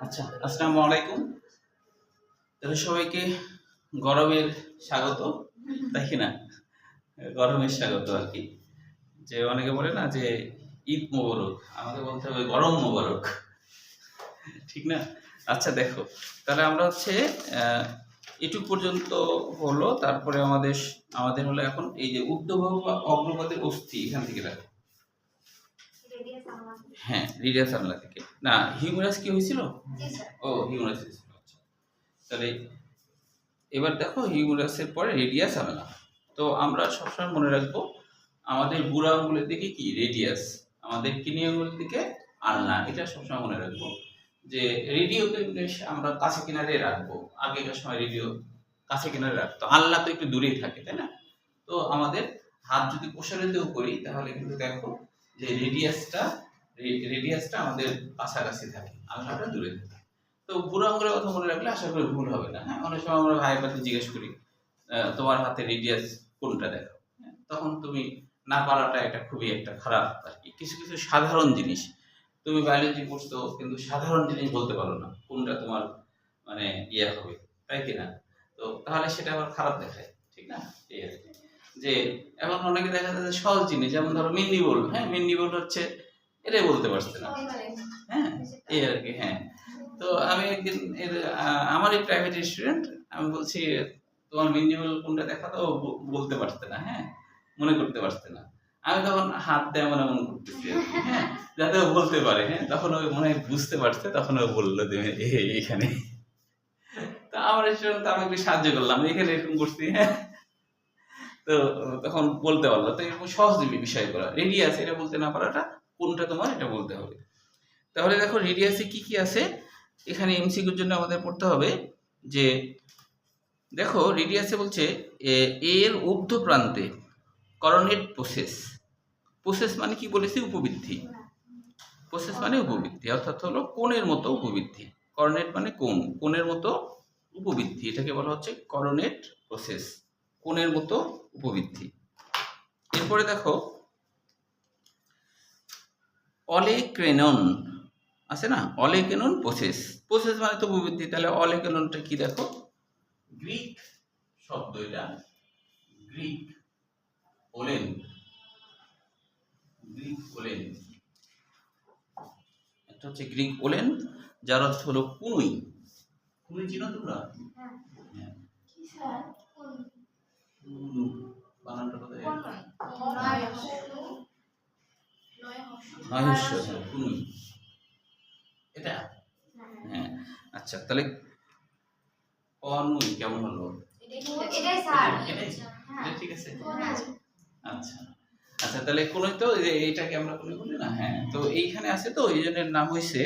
আচ্ছা আসসালামু আলাইকুম তাহলে সবাইকে গরমের স্বাগত তাই না? গরমের স্বাগত আর কি। যে অনেকে বলে না যে ঈদ মোবারক আমাকে বলতে হবে গরম মোবারক। ঠিক না? আচ্ছা দেখো তাহলে আমরা হচ্ছে এটুক পর্যন্ত হলো তারপরে আমাদের আমাদের হলো এখন এই যে ঊর্ধ্ববাহু বা অগ্রপদের অস্থি এখান থেকে রাখো। হ্যাঁ রিডিয়াস আমলা থেকে। না হিউমারাস কি হয়েছিল? ও হিউমারাস হয়েছিল আচ্ছা। তাহলে এবার দেখো হিউমারাসের পরে রেডিয়াস আমলা। তো আমরা সবসময় মনে রাখব আমাদের বুড়া আঙ্গুলের দিকে কি? রেডিয়াস। আমাদের কিনি আঙ্গুলের দিকে আলনা এটা সবসময় মনে রাখব। যে রেডিওকে আমরা কাছে কিনারে রাখব। আগেকার সময় রেডিও কাছে কিনারে রাখতো। আল্লাহ তো একটু দূরেই থাকে তাই না? তো আমাদের হাত যদি প্রসারিতও করি তাহলে কিন্তু দেখো যে রেডিয়াসটা রেডিয়াসটা আমাদের কাছাকাছি থাকে। আল্লাহটা দূরে থাকে। তো বুড়ো আঙ্গুলের কথা মনে রাখলে আশা করি ভুল হবে না হ্যাঁ? অনেক সময় আমরা ভাই পাতে জিজ্ঞেস করি তোমার হাতে রেডিয়াস কোনটা দেখো হ্যাঁ, তখন তুমি না পারাটা এটা খুবই একটা খারাপ আর কি। কিছু কিছু সাধারণ জিনিস। তুমি বায়োলজি পড়ছো কিন্তু সাধারণ জিনিস বলতে পারো না কোনটা তোমার মানে ইয়ে হবে তাই কি না তো তাহলে সেটা আবার খারাপ দেখায় ঠিক না? এই আর কি। যে এখন অনেকে দেখা যায় সহজ জিনিস যেমন ধরো মিন্নি বল হ্যাঁ? মিন্নি বল হচ্ছে এটাই বলতে পারছে না হ্যাঁ এই আর কি হ্যাঁ। তো আমি একদিন আমার এই প্রাইভেট স্টুডেন্ট আমি বলছি তোমার মিনিমাল কোনটা দেখা তো বলতে পারছে না হ্যাঁ মনে করতে পারছে না। আমি তখন হাত দেয় মনে মনে করতেছি হ্যাঁ যাতে ও বলতে পারে হ্যাঁ। তখন ওই মনে হয় বুঝতে পারছে তখন ও বলল যে "এ- এখানে তো আমার স্টুডেন্ট আমি একটু সাহায্য করলাম এখানে এরকম করছি হ্যাঁ। তো তখন বলতে পারল তো এরকম সহজ বিষয় করা। রেডি আছে এটা বলতে না পারাটা। কোনটা তোমার এটা বলতে হবে। তাহলে দেখো রেডিয়াসে কি কি আছে? এখানে এমসিকিউর জন্য আমাদের পড়তে হবে যে, দেখো রেডিয়াসে বলছে এর ঊর্ধ্ব প্রান্তে করনেট প্রসেস প্রসেস মানে কি বলেছি? উপবৃদ্ধি। প্রসেস মানে উপবৃদ্ধি, অর্থাৎ হলো কোণের মতো উপবৃদ্ধি। করনেট মানে কোণ, কোণের মতো উপবৃদ্ধি। এটাকে বলা হচ্ছে করনেট প্রসেস কোণের মতো উপবৃদ্ধি। এরপরে দেখো অলেক্রেনন আছে না? অলেকেনন প্রসেস প্রসেস মানে তো উপবৃদ্ধি তাহলে অলেকেননটা কি দেখো? গ্রিক শব্দ এটা। গ্রিক ওলেন। গ্রিক ওলেন। একটা হচ্ছে গ্রিক ওলেন যার অর্থ হলো কুনুই। কুনুই চিনো তোমরা? হ্যাঁ। কুনু, বানানটা কোথায়? কুনুই এটা? হ্যাঁ আচ্ছা তাহলে অনুই কেমন হলো? এটাই স্যার। এটাই? হ্যাঁ। ঠিক আছে? আচ্ছা আচ্ছা তাহলে কোনোই তো এইটাকে আমরা কোনোই বলি না? হ্যাঁ তো এইখানে আছে তো এই জন্য নাম হয়েছে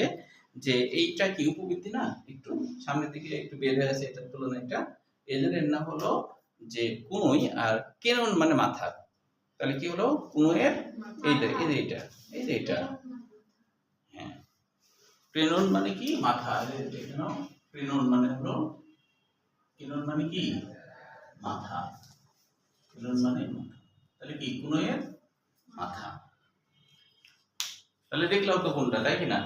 যে এইটা কি উপবৃদ্ধি না? একটু সামনের দিকে একটু বের হয়ে আছে এটার তুলনায় এটা। এই জন্য নাম হলো যে কুনোই আর কেনন মানে মাথা তাহলে কি হলো? এইটা, এই যে এইটা, এই যে এইটা। হ্যাঁ। মানে কি? মাথা এটা মানে হলো মানে কি? মাথা। মানে তাহলে কি? মাথা। তাহলে দেখলাম তো কোনটা, তাই কি না?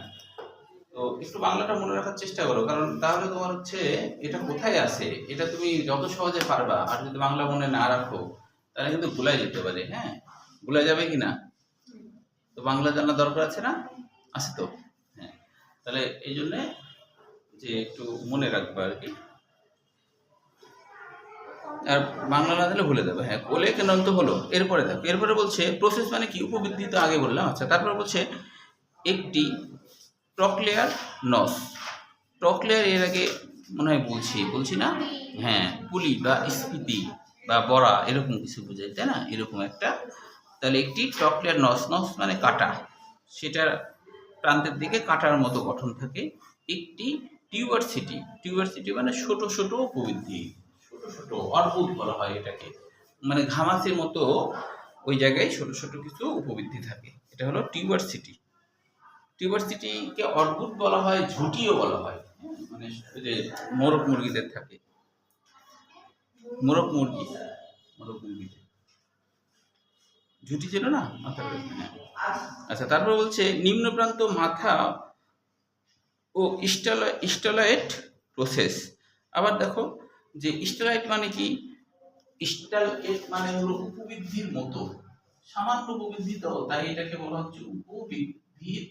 তো একটু বাংলাটা মনে রাখার চেষ্টা করো, কারণ তাহলে তোমার হচ্ছে, এটা কোথায় আছে? এটা তুমি যত সহজে পারবা, আর যদি বাংলা মনে না রাখো তাহলে কিন্তু ভুলাই যেতে পারে হ্যাঁ? ভুলে যাবে কি না? তো বাংলা জানার দরকার আছে না? আছে তো হ্যাঁ। তাহলে এই জন্যে যে একটু মনে রাখবা আর কি। আর বাংলা না দিলে ভুলে দেবে হ্যাঁ। কোলে কেন তো হলো? এরপরে দেখো, এরপরে বলছে প্রসেস মানে কি? উপবৃদ্ধি তো আগে বললাম আচ্ছা। তারপরে বলছে, একটি টকলেয়ার নস। টকলেয়ার এর আগে মনে হয় বলছি বলছি না? হ্যাঁ পুলি বা স্পিতি বা বড়া এরকম কিছু বোঝায় তাই না? এরকম একটা তাহলে একটি টকলেয়ার নস নস মানে কাটা। সেটার প্রান্তের দিকে কাটার মতো গঠন থাকে। একটি টিউবারসিটি টিউবারসিটি মানে ছোট ছোট উপবৃদ্ধি ছোট ছোট অর্বুদ বলা হয় এটাকে। মানে ঘামাচির মতো ওই জায়গায় ছোট ছোট কিছু উপবৃদ্ধি থাকে। এটা হলো টিউবারসিটি টিউবারসিটিকে অর্বুদ বলা হয় ঝুঁটিও বলা হয়। হ্যাঁ, মানে যে মোরগ মুরগিদের থাকে। মোরগ মুরগি, মোরগ মুরগিদের ঝুঁটি ছিল না? ওখানে। আচ্ছা তারপর বলছে নিম্ন প্রান্ত মাথা ও স্টেলা স্টেলয়েড প্রসেস। আবার দেখো যে স্টেলয়েড মানে কি? স্টেলয়েড মানে হলো উপবৃদ্ধির মতো। সামান্য উপবৃদ্ধি তো, তাই এটাকে বলা হচ্ছে উপবৃদ্ধির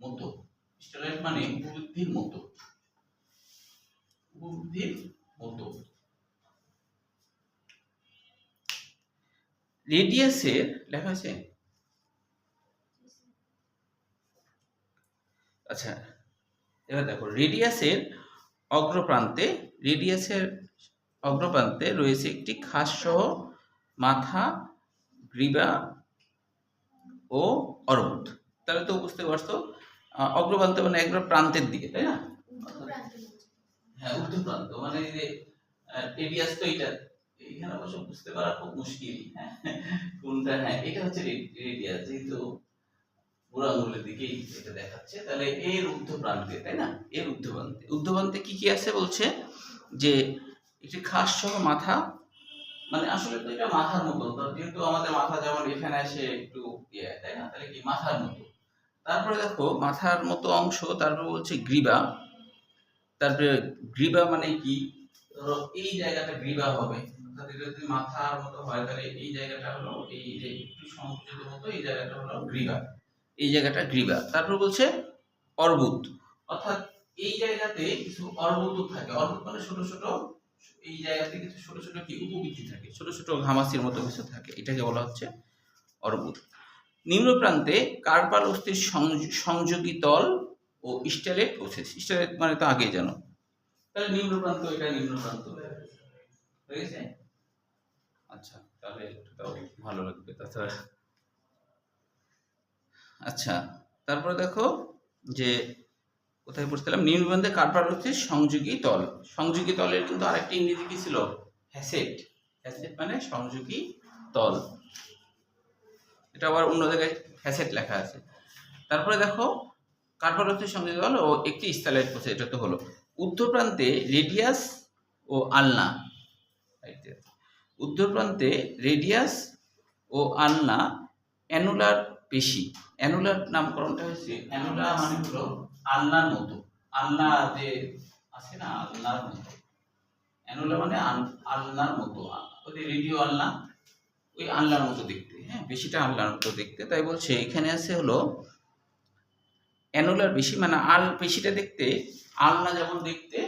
মতো। স্টেলয়েড মানে উপবৃদ্ধির মতো। উপবৃদ্ধির মতো। রেডিয়াসের লেখা আছে? আচ্ছা এবার দেখো রেডিয়াসের অগ্রপ্রান্তে রেডিয়াসের অগ্রপ্রান্তে রয়েছে একটি খাস সহ মাথা গ্রীবা ও অর্বুদ। তাহলে তো বুঝতে পারছ অগ্রপ্রান্ত মানে একবার প্রান্তের দিকে তাই না? হ্যাঁ উত্তর প্রান্ত মানে রেডিয়াস তো এটা। এখানে অবশ্য বুঝতে পারা খুব মুশকিল হ্যাঁ। কোনটা হ্যাঁ এটা হচ্ছে রেডিয়াস যেহেতু বুড়ো আঙুলের দিকেই এটা দেখাচ্ছে, তাহলে এর ঊর্ধ্ব প্রান্তে তাই না? এর ঊর্ধ্ব প্রান্তে ঊর্ধ্ব প্রান্তে কি কি আছে বলছে? যে একটি খাস সহ মাথা মানে আসলে তো এটা মাথার মতো যেহেতু আমাদের মাথা যেমন এখানে আসে একটু ইয়ে তাই না? তাহলে কি মাথার মতো? তারপরে দেখো, মাথার মতো অংশ, তারপরে বলছে গ্রীবা। তারপরে গ্রীবা মানে কি? ধরো এই জায়গাটা গ্রীবা হবে। অর্থাৎ যদি মাথার মতো হয়, তাহলে এই জায়গাটা হলো এই যে একটু সংকুচিত মতো, এই জায়গাটা হলো গ্রীবা। এই জায়গাটা গ্রীবা। তারপর বলছে অর্বুদ। অর্থাৎ এই জায়গাতে কিছু অর্বুদ থাকে। অর্বুদ মানে ছোট ছোট, এই জায়গাতে কিছু ছোট ছোট কি উপবৃদ্ধি থাকে। ছোট ছোট ঘামাসির মতো কিছু থাকে। এটাকে বলা হচ্ছে অর্বুদ। নিম্ন প্রান্তে কার্পাল অস্থির সংযোগী তল ও স্টেলেট প্রসেস স্টেলেট মানে তো আগে জানো তাহলে নিম্ন প্রান্ত, এটা নিম্ন প্রান্ত। হয়ে গেছে? আচ্ছা তাহলে ভালো লাগবে, তাছাড়া আচ্ছা তারপরে দেখো যে কোথায় পড়ছিলাম নিম্নবন্ধে কার্পাল হচ্ছে সংযোগী তল। সংযোগী তলের কিন্তু আরেকটি ইংরেজি কি ছিল? হ্যাসেট। হ্যাসেট মানে সংযোগী তল। এটা আবার অন্য জায়গায় হ্যাসেট লেখা আছে। তারপরে দেখো কার্পাল হচ্ছে সংযোগী তল ও একটি স্থালাইট প্রসেস এটা তো হলো। উত্তর প্রান্তে রেডিয়াস ও আলনা। উত্তর প্রান্তে রেডিয়াস ও আলনা অ্যানুলার পেশি। অ্যানুলার নামকরণটা হয়েছে অ্যানুলা মানে হলো আলনার মতো। আলনা যে আছে না, আলনার মতো। অ্যানুলা মানে আলনার মতো। ওই রেডিও আলনা, ওই আলনার মতো দেখতে। হ্যাঁ বেশিটা আলনার মতো দেখতে। তাই বলছে, এখানে আছে হলো অ্যানুলার বেশি মানে আল, পেশিটা দেখতে, আলনা যেমন দেখতে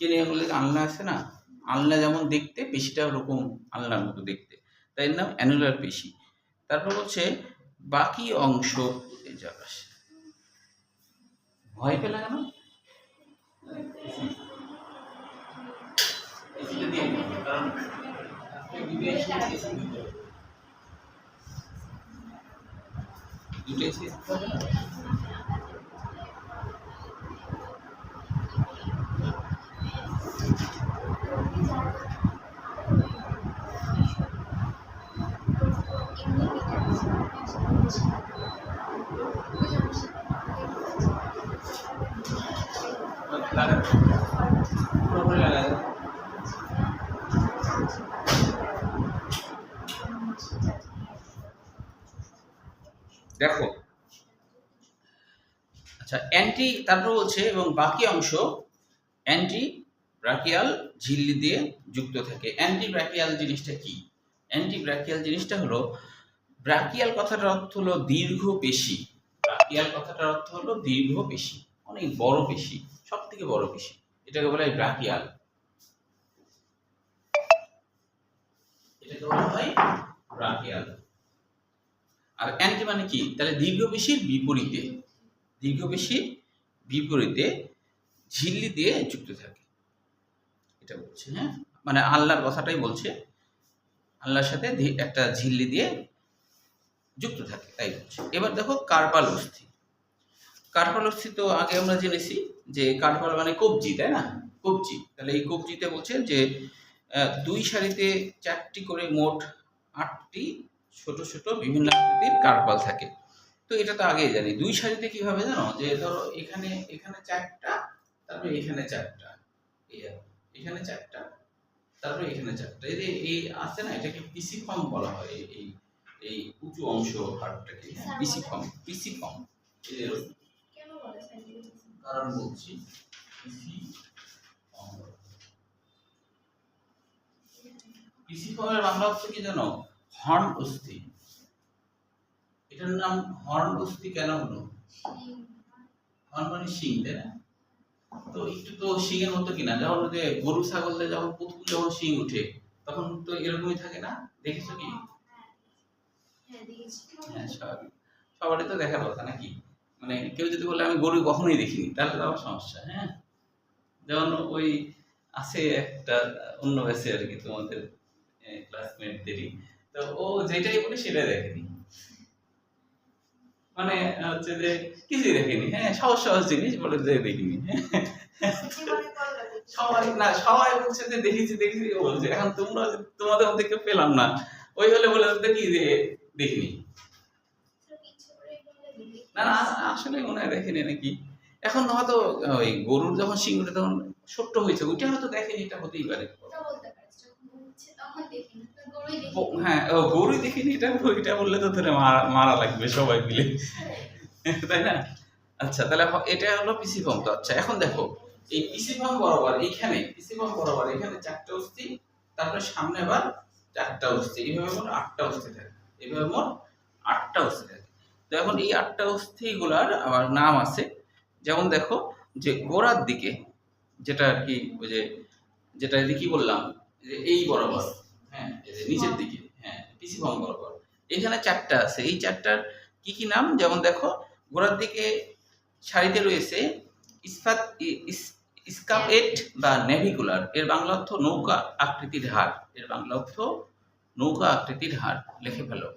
কিনে বলে আলনা আছে না আলনা যেমন দেখতে, পেশিটা ওরকম আলনার মতো দেখতে। তাই নাম অ্যানুলার পেশি। তারপর বলছে, বাকি অংশ ভয় পেলে কেন? দুটো এসি আছে, এসি দুটো। দুটো এসি থাকবে না? লাগা পুরোপুরি লাগা দাও। দেখো। আচ্ছা অ্যান্টি তারপর বলছে, এবং বাকি অংশ অ্যান্টি ব্রাকিয়াল ঝিল্লি দিয়ে যুক্ত থাকে। অ্যান্টি ব্রাকিয়াল জিনিসটা কি? অ্যান্টি ব্রাকিয়াল জিনিসটা হলো ব্রাকিয়াল কথাটার অর্থ হলো দীর্ঘ পেশি। ব্রাকিয়াল কথাটার অর্থ হলো দীর্ঘ পেশি, অনেক বড় পেশি সব থেকে বড় পেশি। এটাকে বলা হয় ব্রাকিয়াল। আর অ্যান্টি মানে কি? তাহলে দীর্ঘ পেশির বিপরীতে, দীর্ঘ পেশির বিপরীতে ঝিল্লি দিয়ে যুক্ত থাকে। এটা বলছে হ্যাঁ? মানে আল্লাহর কথাটাই বলছে। আল্লাহর সাথে একটা ঝিল্লি দিয়ে যুক্ত থাকে, তাই বলছে। এবার দেখো কার্পাল অস্থি। কার্পাল অস্থি তো আগে আমরা জেনেছি যে কার্পাল মানে কবজি, তাই না? কবজি। তাহলে এই কবজিতে বলছে যে দুই সারিতে চারটি করে মোট আটটি ছোট ছোট বিভিন্ন আকৃতির কার্পাল থাকে। তো এটা তো আগেই জানি। দুই সারিতে কীভাবে জানো? যে ধরো এখানে এখানে চারটা, তারপরে এখানে চারটা। এখানে চারটা, তারপরে এখানে চারটা। এই যে, এই আছে না, এটাকে পিসি ফর্ম বলা হয়, এই- এই উঁচু অংশ হাড়টাকে? কারণ বলছি বাংলা হচ্ছে কি জানো? হর্ন অস্থি। এটার নাম হর্ন অস্থি কেন হলো? হর্ন মানে শিং তাই না? তো একটু তো শিং এর মতো কিনা। যখন যে গরু ছাগলদের যখন পুতুল যখন শিং উঠে তখন তো এরকমই থাকে না? দেখেছ কি হ্যাঁ দেখেছি হ্যাঁ স্বাভাবিক সবারই তো দেখার কথা নাকি? মানে কেউ যদি বলে আমি গরু কখনোই দেখিনি, তাহলে তো আবার সমস্যা হ্যাঁ? যেমন ওই আছে একটা অন্য ব্যাচে আর কি তোমাদের ক্লাসমেটদেরই তো ও যেটাই বলে সেটাই দেখেনি। মানে হচ্ছে যে কিছুই হ্যাঁ সহজ সহজ জিনিস বলে যে দেখিনি হ্যাঁ। সবাই, না, সবাই বলছে যে দেখেছি দেখেছি বলছে, এখন তোমরা তোমাদের মধ্যে কেউ পেলাম না। ওই হলে বলে কি যে দেখিনি। না না আসলে মনে হয় দেখেনি নাকি? এখন হয়তো, ওই গরুর যখন সিংহটা তখন ছোট্ট হয়েছে, ওইটা হয়তো দেখেনি, এটা হতেই পারে। হ্যাঁ গরুই দেখিনি, এটা, ওইটা বললে তো ধরে মারা লাগবে সবাই মিলে। তাই না? আচ্ছা তাহলে এটা হলো পিসি ফর্ম তো। আচ্ছা এখন দেখো, এই পিসি ফর্ম বরাবর এইখানে, পিসি ফর্ম বরাবর এখানে চারটা অস্থি, তারপরে সামনে আবার চারটা অস্থি, এইভাবে আটটা অস্থি থাকে। এইভাবে মোট আটটা অস্থি থাকে। তো এখন এই আটটা অস্থিগুলার আবার নাম আছে। যেমন দেখো যে গোড়ার দিকে যেটা আর কি ওই যে যেটা কি বললাম, যে এই বরাবর হ্যাঁ নিচের দিকে হ্যাঁ পিসি ফর্ম বরাবর। এখানে চারটা আছে। এই চারটার কি কি নাম? যেমন দেখো গোড়ার দিকে সারিতে রয়েছে ইস্পাত ইস্কাপেট বা নেভিকুলার। এর বাংলা অর্থ নৌকা আকৃতির হার। এর বাংলা অর্থ নৌকা আকৃতির হার, লিখে ফেলো।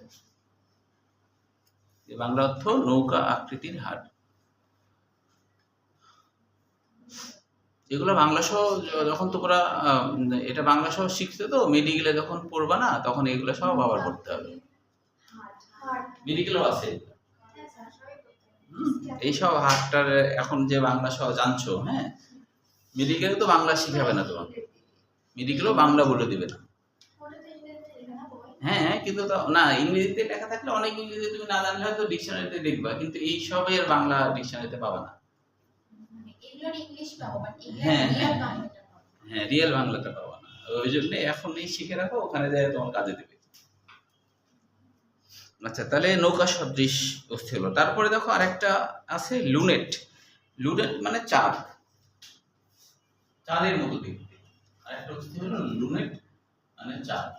বাংলা অর্থ নৌকা আকৃতির হার। এগুলো বাংলা সহ, যখন তোমরা এটা বাংলা সহ শিখছো তো, মেডিকেলে যখন পড়বা না, তখন এগুলো সব আবার পড়তে হবে। মেডিকেলও আছে। করতে এইসব হাটটার এখন যে বাংলা সহ জানছো হ্যাঁ? মেডিকেলে তো বাংলা শিখাবে না তোমাকে। মেডিকেলও বাংলা বলে দিবে না ওটাতে ইংরেজিতে লেখা না বই হ্যাঁ কিন্তু না ইংরেজিতে লেখা থাকলে অনেক ইংরেজি তুমি না জানলে হয়তো ডিকশনারিতে দেখবা কিন্তু এই সবের বাংলা ডিকশনারিতে পাবা না। মানে হ্যাঁ, হ্যাঁ। বাংলাটা পাবো। হ্যাঁ রিয়েল বাংলাটা পাবা না। ওই জন্য এখন এই শিখে রাখো ওখানে যায় তোমার কাজে দেবে। আচ্ছা তাহলে নৌকা সদৃশ হলো। তারপরে দেখো আরেকটা আছে লুনেট। লুনেট মানে চাঁদ। চাঁদের মতো দেখতে। আরেকটা অস্থি হলো লুনেট মানে চাঁদ।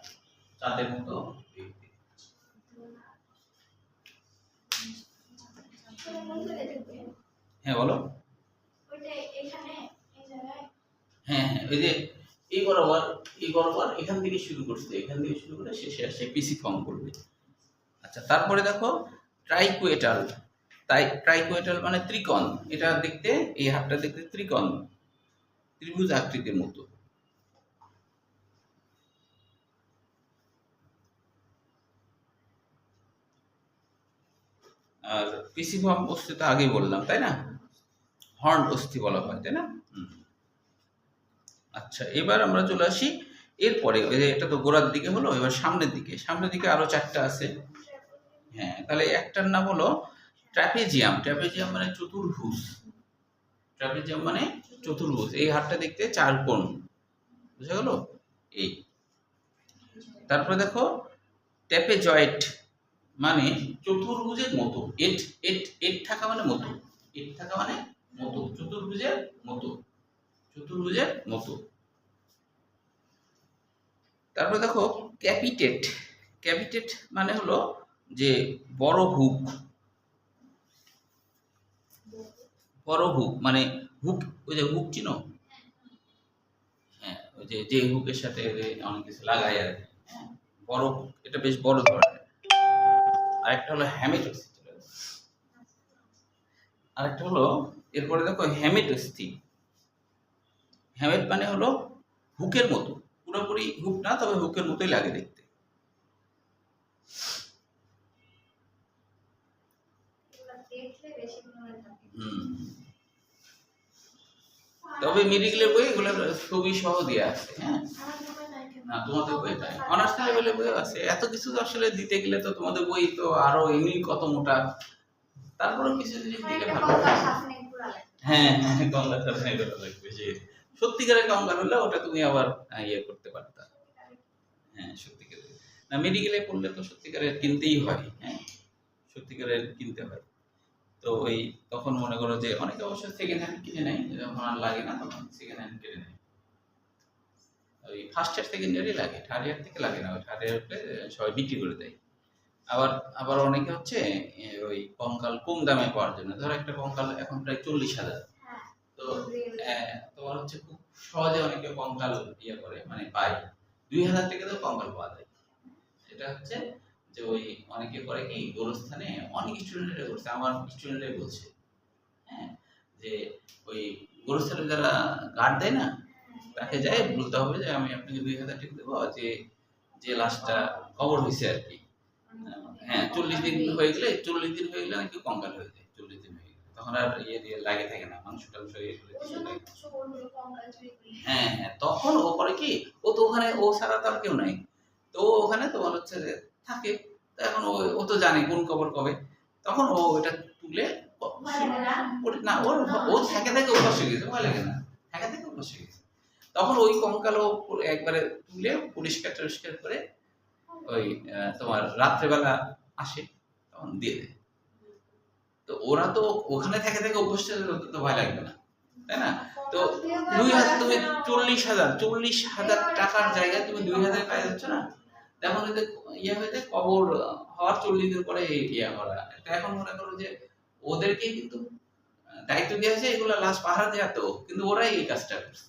চাঁদের মতো হ্যাঁ বলো। হ্যাঁ হ্যাঁ ওই যে এই বরাবর এই বরাবর এখান থেকে শুরু করছে, এখান থেকে শুরু করে শেষে আসে পিসি ফর্ম করবে। আচ্ছা তারপরে দেখো ট্রাইকুয়েটাল তাই ট্রাইকুয়েটাল মানে ত্রিকোণ। এটা দেখতে, এই হাতটা দেখতে ত্রিকোণ, ত্রিভুজ আকৃতির মতো। আর পিসি ফর্ম অস্থি তো আগেই বললাম, তাই না? হর্ন অস্থি বলা হয়, তাই না। আচ্ছা এবার আমরা চলে আসি এরপরে এটা তো গোড়ার দিকে হলো, এবার সামনের দিকে। সামনের দিকে আরও চারটা আছে। হ্যাঁ তাহলে একটার নাম হলো ট্র্যাপেজিয়াম। ট্র্যাপেজিয়াম মানে চতুর্ভুজ। ট্র্যাপেজিয়াম মানে চতুর্ভুজ। এই হাতটা দেখতে চার কোণ। বুঝা গেল? এই। তারপরে দেখো ট্যাপেজয়েট মানে চতুর্ভুজের মতো। এট এট এট থাকা মানে মতো। এট থাকা মানে মতো। চতুর্ভুজের মতো। চতুর্ভুজের মতো। তারপরে দেখো ক্যাপিটেট ক্যাপিটেট মানে হলো যে বড় হুক বড় হুক মানে হুক ওই যে হুক চিনো? হ্যাঁ ওই যে যে হুকের সাথে অনেক কিছু লাগায় আর হ্যাঁ বড় হুক এটা বেশ বড় ধরনের। আরেকটা হলো হ্যামেটোসি আরেকটা হলো এরপরে দেখো হ্যামিটোস্থি হ্যামেট মানে হলো হুকের মতো। পুরোপুরি হুক না তবে হুকের মতোই লাগে দেখতে। হুম। তবে মেডিকেলের বই এগুলো ছবি সহ দেওয়া আছে হ্যাঁ। নাই না তোমাদের বইটা অনার্স লেভেলের বই আছে। এত কিছু আসলে দিতে গেলে তো তোমাদের বই তো আরও এমনি কত মোটা। তারপরে কিছু জিনিস দিলে ভালো। সামনে পুরা লেখা হ্যাঁ হ্যাঁ কঙ্কাল ছাড়া এগুলো লাগবে যে সত্যিকারের কঙ্কাল হলে ওটা তুমি আবার ইয়ে করতে পারতা হ্যাঁ সত্যিকারের। না মেডিকেলে পড়লে তো সত্যিকারের কিনতেই হয় হ্যাঁ। সত্যিকারের কিনতে হয়। তো ওই তখন মনে করো যে অনেকে অবশ্য সেকেন্ড হ্যান্ড কিনে নেয় যখন আর লাগে না তখন সেকেন্ড হ্যান্ড কিনে নেয়। ওই ফার্স্ট ইয়ার সেকেন্ড ইয়ারই লাগে থার্ড ইয়ার থেকে লাগে না ওই থার্ড ইয়ার সবাই বিক্রি করে দেয়। আবার আবার অনেকে হচ্ছে ওই কঙ্কাল কম দামে পাওয়ার জন্য ধরো একটা কঙ্কাল এখন প্রায় চল্লিশ হাজার। তো তোমার হচ্ছে খুব সহজে অনেকে কঙ্কাল ইয়ে করে মানে পায়। দুই হাজার টাকা তো কঙ্কাল পাওয়া যায়। এটা হচ্ছে যে ওই অনেকে করে কি গোরস্থানে অনেক স্টুডেন্টরা করছে, আমার স্টুডেন্টরাই বলছে। হ্যাঁ? যে ওই গোরস্থানে যারা গার্ড দেয় না, তাকে যাই বলতে হবে যে আমি আপনাকে দুই হাজার টাকা দেবো, যে যে লাশটা কবর হয়েছে আর কি। হ্যাঁ চল্লিশ দিন হয়ে গেলে, চল্লিশ দিন হয়ে গেলে নাকি কঙ্কাল হয়ে যায়, চল্লিশ দিন হয়ে গেলে। তখন আর ইয়ে দিয়ে লাগে থাকে না, মাংস টাংস ইয়ে। হ্যাঁ হ্যাঁ তখন ও করে কি, ও তো ওখানে, ও ছাড়া তার কেউ নাই। তো ওখানে তোমার হচ্ছে যে থাকে তো এখন ও ও তো জানে কোন খবর কবে। তখন ও এটা তুলে না? ওর ও থাকে থেকে অভ্যাস হয়ে গেছে ভয় লাগে না। থাকে থেকে অভ্যাস হয়ে গেছে। তখন ওই কঙ্কাল একবারে তুলে পরিষ্কার টরিষ্কার করে ওই তোমার রাত্রেবেলা আসে তখন দিয়ে দেয়। তো ওরা তো ওখানে থেকে থেকে অভ্যাস গেলে ওদের তো ভয় লাগবে না তাই না? তো দুই হাজার তুমি চল্লিশ হাজার চল্লিশ হাজার টাকার জায়গায় তুমি দুই হাজার পাই যাচ্ছ না? তখন এতে ইয়ে হয়েছে কবর হওয়ার চল্লিশ দিন পরে ইয়ে করা এখন মনে করো যে ওদেরকে কিন্তু দায়িত্ব দেওয়া হয়েছে এগুলো লাশ পাহারা দেওয়া তো কিন্তু ওরাই এই কাজটা করছে।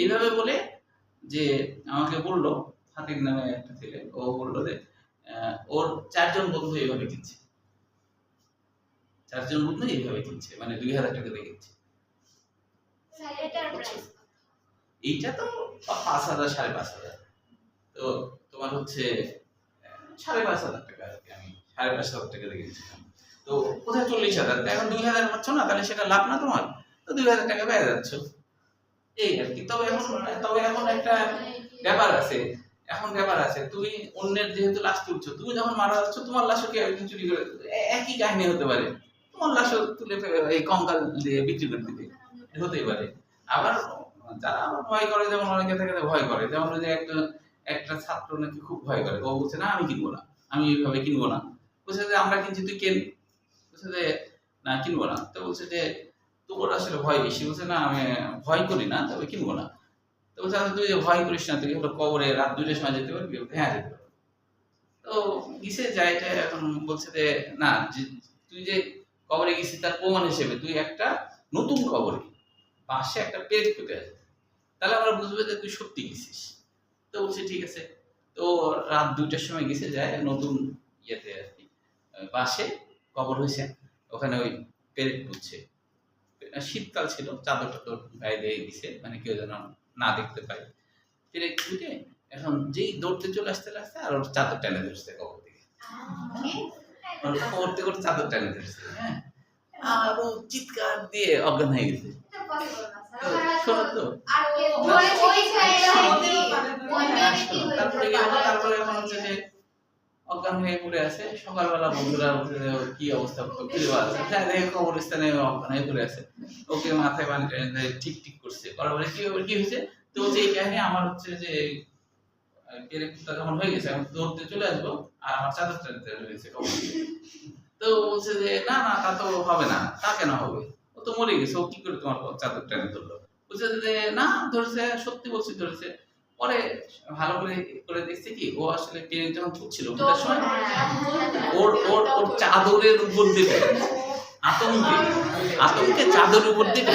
এইভাবে বলে যে আমাকে বলল ফাতিক নামে একটা ছেলে ও বলল যে ওর চারজন বন্ধু এইভাবে কিনছে। চারজন বন্ধু এইভাবে কিনছে মানে দুই হাজার টাকা দিয়ে কিনছে। এইটা তো পাঁচ হাজার সাড়ে পাঁচ হাজার। তো তোমার হচ্ছে সাড়ে পাঁচ হাজার টাকা আর কি আমি, সাড়ে পাঁচ হাজার টাকা দিয়ে কিনছিলাম তো কোথায় চল্লিশ হাজার? এখন দুই হাজার পাচ্ছ না? তাহলে সেটা লাভ না তোমার? তো দুই হাজার টাকা পেয়ে যাচ্ছ। এই আর কি। তবে এখন তবে এখন একটা ব্যাপার আছে, এখন ব্যাপার আছে, তুমি অন্যের যেহেতু লাশ তুলছো, তুমি যখন মারা যাচ্ছ, তোমার লাশও কি একদিন চুরি করে একই কাহিনী হতে পারে। তোমার লাশও তুলে এই কঙ্কাল দিয়ে বিক্রি করে দিবে। হতেই পারে। আবার যারা ভয় করে, যেমন অনেকে থাকে ভয় করে, যেমন যে একটা একটা ছাত্র নাকি খুব ভয় করে। ও বলছে না আমি কিনবো না। আমি এইভাবে কিনবো না। বলছে যে আমরা কিনছি তুই কেন? বলছে যে না কিনবো না। তো বলছে যে তোর আসলে ভয় বেশি। বলছে না আমি ভয় করি না তবে কিনবো না। তো বলছে আচ্ছা, তুই যে ভয় করিস না তুই হলো কবরে রাত দুটোর সময় যেতে পারবি? হ্যাঁ যেতে পারব। তো গিসে যায় এখন বলছে যে না তুই যে কবরে গেছিস তার প্রমাণ হিসেবে তুই একটা নতুন কবরে পাশে একটা পেজ ফুটে আছে। তাহলে আমরা বুঝব যে তুই সত্যি গেছিস। তো বলছে, ঠিক আছে। তো রাত দুইটার সময় গেছে, যায় নতুন ইয়েতে আর কি পাশে কবর হয়েছে ওখানে ওই পেরেক পুচ্ছে শীতকাল ছিল, চাদর টাদর গায়ে দিয়ে দিছে মানে কেউ যেন না দেখতে পায়। পেরেক ফুটে এখন যেই দৌড়তে চলে আসতে লাগছে, আর ওর চাদর টেনে ধরছে কবর ওর করতে করতে চাদর টেনে ধরছে হ্যাঁ। আর ও চিৎকার দিয়ে অজ্ঞান হয়ে গেছে। শোনো তো তারপরে তারপরে এখন হচ্ছে যে অজ্ঞান হয়ে পড়ে আছে। সকালবেলা বন্ধুরা কি অবস্থা? দেখে কবরস্থানে অজ্ঞান হয়ে পড়ে আছে। ওকে মাথায় পানি ঠিক ঠিক করছে। করার পরে কি কি হয়েছে? তো এই কাহিনী আমার হচ্ছে যে যখন হয়ে গেছে আমি দৌড়তে চলে আসব আর আমার চাদর টানতে হয়েছে কবর। তো বলছে যে না না তা তো হবে না। তা কেন হবে? ও তো মরে গেছে ও কি করে তোমার চাদর টেনে ধরলো? বলছে যে না ধরেছে সত্যি বলছি ধরেছে। পরে ভালো করে করে দেখছে কি ও আসলে যখন ছুটছিল ওটার সময় ওর ওর ওর চাদরের উপর দিয়ে আতঙ্কে আতঙ্কে উপর। বুঝতে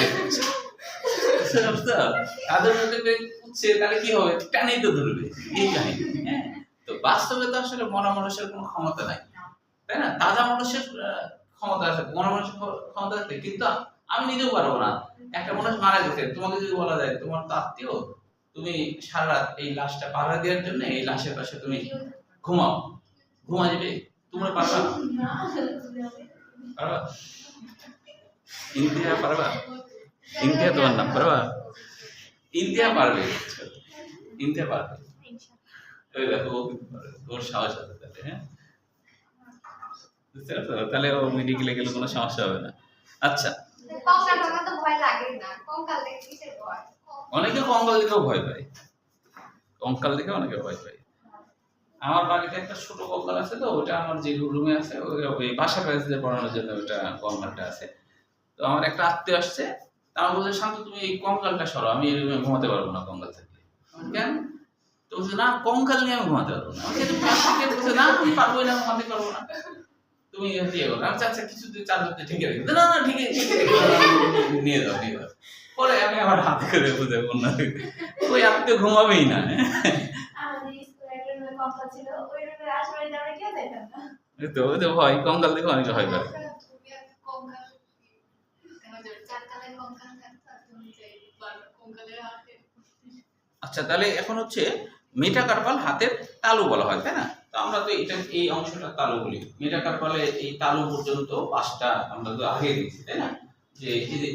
উঠছে, তাহলে কি হবে? টানেই তো ধরবে এই কাহিনী হ্যাঁ? তো বাস্তবে তো আসলে মরা মানুষের কোনো ক্ষমতা নাই। তাই না? তাজা মানুষের ক্ষমতা আছে মরা মানুষের ক্ষমতা আছে কিন্তু আমি নিজেও পারব না। একটা মানুষ মারা গেছে। তোমাকে যদি বলা যায়, তোমার তো আত্মীয়, তুমি সারা রাত এই লাশটা পাহারা দেওয়ার জন্য এই লাশের পাশে তুমি ঘুমাও। ঘুমা যাবে। তোমরা পারবা পারবা? পারবা? তোমার নাম পারবা? ইন্দিয়া পারবে। ইন্দিয়া পারবে। সাহস হ্যাঁ? তাহলে ও মেডিকেলে গেলে কোনো সমস্যা হবে না। আচ্ছা। তো দেখে অনেকে কঙ্কাল দিকেও ভয় পায়। কঙ্কাল দিকে অনেকে ভয় পায়। আমার বাড়িতে একটা ছোট কঙ্কাল আছে তো ওটা আমার যে রুমে আছে ওই বাসা প্যাসেজে পড়ানোর জন্য ওটা কঙ্কালটা আছে। তো আমার একটা আত্মীয় আসছে আমার বলছে শান্ত তুমি এই কঙ্কালটা সরো আমি এই রুমে ঘুমাতে পারব না কঙ্কাল থাকলে কেন? তো না কঙ্কাল নিয়ে আমি ঘুমাতে পারব না। আমি বলছি, "তুমি আসলে না আমি না ঘুমাতে পারব না। তুমি দিয়ে বলো আমি আচ্ছা কিছু চাদর দিয়ে ঠেকে রেখে না না ঠিক আছে নিয়ে যাও নিয়ে যাও। পরে আমি আবার হাতে করে বুঝে বললাম ওই আত্মীয় ঘুমাবেই না। আমরা তো ওই তো ভয়। কঙ্কাল দেখে অনেকে ভয় করে। আচ্ছা তাহলে এখন হচ্ছে মেটাকার্পাল হাতের তালু বলা হয় তাই না? তো আমরা তো এটা এই অংশটা তালু বলি। মেটাকার্পালে এই তালু পর্যন্ত পাঁচটা আমরা তো আগে দিচ্ছি তাই না? যে এই যে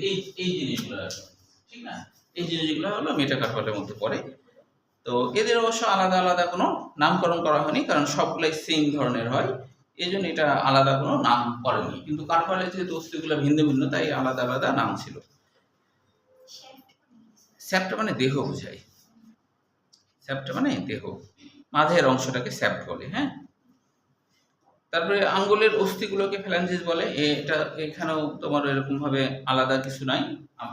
এই জিনিসগুলো ঠিক না? এই জিনিসগুলো হলো মেটাকার্পালের মধ্যে পড়ে। তো এদের অবশ্য আলাদা আলাদা কোনো নামকরণ করা হয়নি কারণ সবগুলাই সেম ধরনের হয়। এই জন্য এটা আলাদা কোনো নাম করেনি। কিন্তু কার্পালের যেহেতু অস্তিগুলো ভিন্ন ভিন্ন তাই আলাদা আলাদা নাম ছিল। স্যাপ্ট মানে দেহ বোঝায়। স্যাপ্ট মানে দেহ। মাঝের অংশটাকে স্যাপ্ট বলে হ্যাঁ? তারপরে আঙ্গুলের অস্থিগুলোকে ফ্যালাঞ্জিস বলে এটা এখানেও তোমার এরকম ভাবে আলাদা কিছু নাই।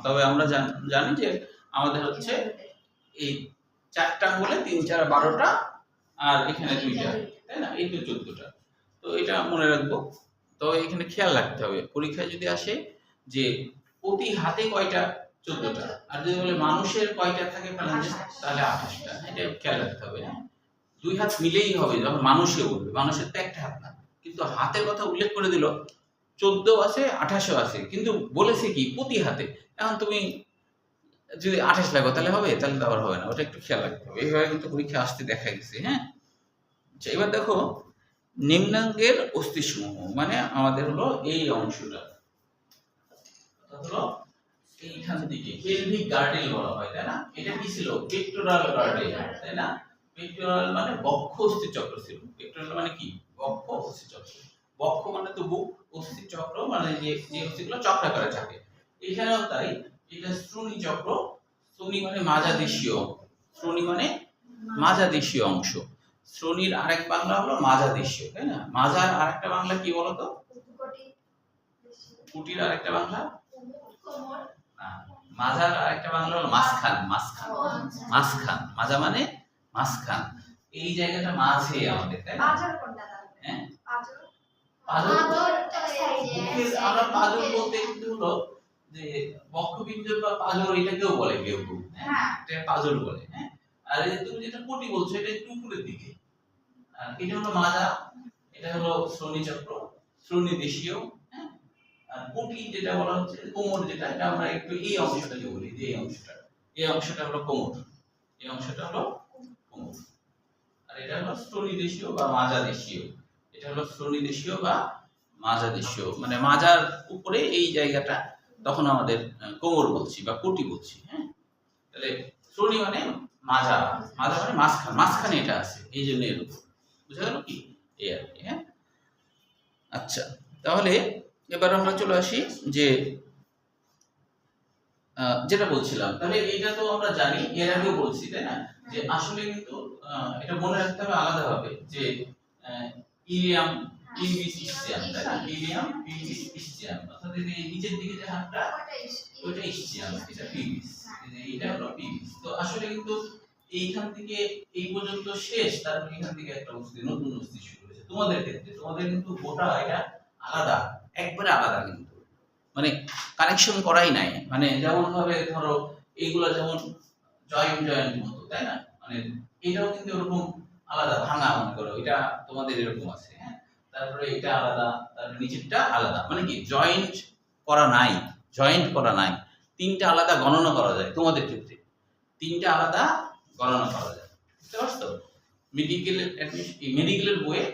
তবে আমরা জানি যে আমাদের হচ্ছে এই চারটা আঙ্গুলে, তিন চার বারোটা আর এখানে দুইটা, তাই না? এই তো চোদ্দটা। তো এটা মনে রাখব। তো এখানে খেয়াল রাখতে হবে। পরীক্ষায় যদি আসে যে প্রতি হাতে কয়টা? চোদ্দটা। আর যদি বলে মানুষের কয়টা থাকে ফ্যালাঞ্জিস তাহলে আঠাশটা। এটা খেয়াল রাখতে হবে হ্যাঁ? দুই হাত মিলেই হবে, যখন মানুষে বলবে, মানুষের তো একটা হাত না। কিন্তু হাতের কথা উল্লেখ করে দিল, চোদ্দ আছে আঠাশও আছে, কিন্তু বলেছে কি, প্রতি হাতে। এখন তুমি যদি আঠাশ লাগো, তাহলে হবে, তাহলে তো আবার হবে না, ওটা একটু খেয়াল রাখতে হবে। এইভাবে কিন্তু পরীক্ষা আসতে দেখা গেছে হ্যাঁ? আচ্ছা এবার দেখো, নিম্নাঙ্গের অস্থিসমূহ মানে আমাদের হলো এই অংশটা। হলো, এইখান থেকে পেলভিক গার্ডেল বলা হয়, তাই না? এটা কি ছিল? পেক্টোরাল গার্ডেল তাই না? পেক্টোরাল মানে বক্ষ অস্থি চক্র ছিল। পেক্টোরাল মানে কি? বক্ষ অস্থি চক্র বক্ষ মানে তো বুক অস্থি চক্র মানে যে যে অস্থিগুলো চক্রাকারে থাকে। এখানেও তাই এটা শ্রোণী চক্র। শ্রোণী মানে মাঝাদেশীয়। শ্রোণী মানে মাঝাদেশীয় অংশ। শ্রোণীর আরেক বাংলা হলো মাঝাদেশীয় তাই না? মাঝার আরেকটা বাংলা কি বলতো? কুটির আরেকটা বাংলা? মাঝার আরেকটা বাংলা হলো মাঝখান মাঝখান। মাঝখান মাজা মানে মাঝখান। এই জায়গাটা মাঝে আমাদের তাই না? কোনটা হ্যাঁ? পাঁচর পাজর পাঁজরটা এই যে বুকের আমরা পাজর বলতে কিন্তু হলো যে বক্ষপিঞ্জর বা পাজর এটাকেও বলে কেউ কেউ হ্যাঁ? হ্যাঁ। এটা পাজর বলে হ্যাঁ? আর এই তুমি যেটা কোটি বলছো এটা একটু উপরের দিকে। আর এটা হলো মাজা এটা হলো শ্রোণী চক্র শ্রোণী দেশীয় হ্যাঁ? আর কোটি যেটা বলা হচ্ছে কোমর যেটা এটা আমরা একটু এই অংশটাকে বলি যে এই অংশটা। এই অংশটা হলো কোমর এই অংশটা হলো আর এটা হলো শ্রোণী দেশীয় বা এটা হলো শ্রোণী দেশীয় বা মানে মাজার উপরে এই জায়গাটা তখন আমাদের কোমর বলছি বা কোটি বলছি হ্যাঁ? তাহলে শ্রোণী মানে মাজা মাজা মানে মাঝখান। মাঝখানে এটা আছে, এই জন্য এর বুঝা গেল কি? এই আর কি হ্যাঁ? আচ্ছা তাহলে এবার আমরা চলে আসি যে যেটা বলছিলাম, তাহলে এটা তো আমরা জানি, এর আগেও বলছি, তাই না? যে আসলে কিন্তু এটা মনে রাখতে হবে আলাদাভাবে যে ইলিয়াম না? ইলিয়াম পিভিস অর্থাৎ এই নিচের দিকে যে হাতটা, ওইটা ইসচিয়াম এটা পিভিস এটা হলো পিভিস তো আসলে কিন্তু এইখান থেকে এই পর্যন্ত শেষ, তারপর এখান থেকে একটা অস্থি, নতুন অস্থি শুরু হয়েছে। তোমাদের ক্ষেত্রে, তোমাদের কিন্তু গোটা এটা আলাদা, একবারে আলাদা কিন্তু। মানে কানেকশন করাই নাই। মানে যেমন ভাবে ধরো এইগুলা যেমন জয়েন্ট জয়েন্ট মতো, তাই না? মানে এটাও কিন্তু ওরকম আলাদা, ভাঙা মনে করো, এটা তোমাদের এরকম আছে হ্যাঁ? তারপরে এটা আলাদা, তারপরে নিচেরটা আলাদা। মানে কি? জয়েন্ট করা নাই জয়েন্ট করা নাই। তিনটা আলাদা গণনা করা যায় তোমাদের ক্ষেত্রে। তিনটা আলাদা গণনা করা যায়। বুঝতে পারছ? মেডিকেলের মেডিকেলের বইয়ে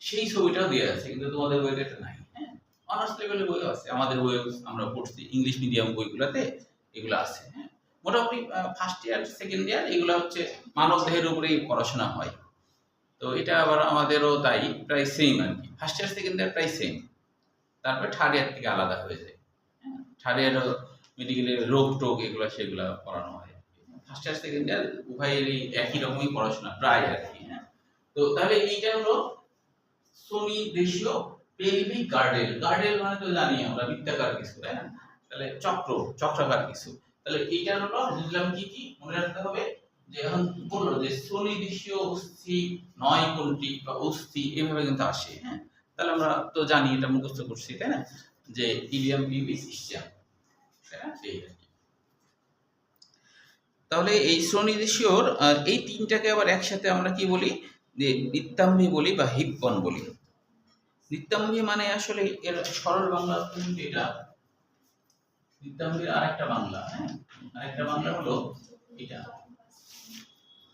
সেই ছবিটাও দেওয়া আছে, কিন্তু তোমাদের বইতে এটা নাই। অনার্স লেভেলের বইও আছে, আমাদের বইও আমরা পড়ছি ইংলিশ মিডিয়াম বইগুলোতে এগুলো আছে হ্যাঁ। মোটামুটি ফার্স্ট ইয়ার সেকেন্ড ইয়ার এগুলো হচ্ছে মানব দেহের উপরেই পড়াশোনা হয়। তো এটা আবার আমাদেরও তাই, প্রায় সেম আর কি। ফার্স্ট ইয়ার সেকেন্ড ইয়ার প্রায় সেম তারপরে থার্ড ইয়ার থেকে আলাদা হয়ে যায় থার্ড ইয়ার মেডিকেলের রোগ টোগ এগুলো, সেগুলো পড়ানো হয়। ফার্স্ট ইয়ার সেকেন্ড ইয়ার উভয়েরই একই রকমই পড়াশোনা, প্রায় আর কি হ্যাঁ। তো তাহলে এইটা হলো সোনি দেশীয় পেলভিক গার্ডেল গার্ডেল মানে তো জানি আমরা বৃত্তাকার কিছু, তাই না? তাহলে চক্র, চক্রাকার কিছু। তাহলে এইটা হলো বুঝলাম কি কি? মনে রাখতে হবে যে এখন বলল যে সোনি অস্থি নয় কোনটি বা অস্থি, এভাবে কিন্তু আসে হ্যাঁ? তাহলে আমরা তো জানি, এটা মুখস্থ করছি, তাই না? যে ইলিয়াম এই আর তাহলে এই শ্রোণীদেশীয়র এই তিনটাকে আবার একসাথে আমরা কি বলি? যে নিত্যাম্বী বলি বা হিপ্পন বলি। নিত্যাম্বী মানে আসলে এর সরল বাংলা কিন্তু এটা। নিত্যাম্বীর আরেকটা বাংলা হ্যাঁ? আরেকটা বাংলা হলো এটা।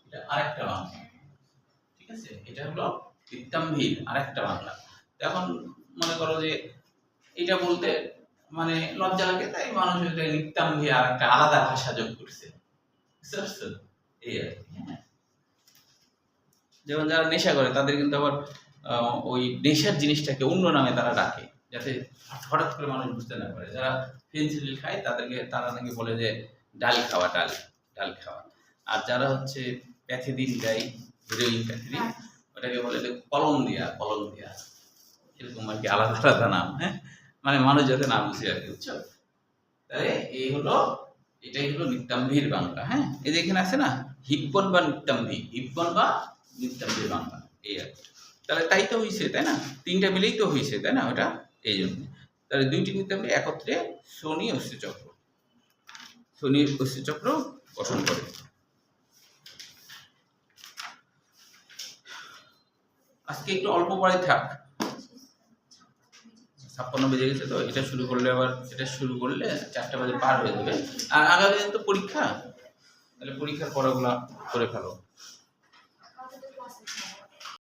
এটা আরেকটা বাংলা। ঠিক আছে? এটা হলো নিত্যাম্বীর আরেকটা বাংলা। এখন মনে করো যে এটা বলতে মানে লজ্জা লাগে, তাই মানুষ এটা নিত্যাম্বী আর একটা আলাদা ভাষা যোগ করছে। এই আর হ্যাঁ। যেমন যারা নেশা করে, তাদের কিন্তু আবার ওই নেশার জিনিসটাকে অন্য নামে তারা ডাকে। যাতে হঠাৎ- করে মানুষ বুঝতে না পারে। যারা ফেন্সিডিল খায় তাদেরকে তারা নাকি বলে যে ডাল খাওয়া ডাল ডাল খাওয়া। আর যারা হচ্ছে প্যাথিদিন দেয় হিরোইন প্যাথিদিন ওটাকে বলে যে কলম দিয়া কলম দিয়া। এরকম আর কি আলাদা আলাদা নাম হ্যাঁ? মানে মানুষ যাতে না বুঝে আর কি বুঝছ? তাহলে এই হলো এটাই হলো নিত্যাম্ভীর বাংলা হ্যাঁ? এই যে এখানে আছে না হিপ্পন বা নিত্যাম্ভী হিপ্পন বা নিত্যাম্ভীর বাংলা এই আর কি। তাহলে তাই তো হয়েছে তাই না? তিনটা মিলেই তো হয়েছে তাই না ওটা? এই জন্য তাহলে দুইটি নিত্যাম্ভী একত্রে শনি অস্থিচক্র শনি অস্থিচক্র গঠন করে। আজকে একটু অল্প পড়াই থাক। ছাপ্পান্ন বেজে গেছে তো, এটা শুরু করলে আবার, এটা শুরু করলে চারটা বাজে পার হয়ে যাবে। আর আগামী দিন তো পরীক্ষা। তাহলে পরীক্ষার পড়াগুলা করে ফেলো।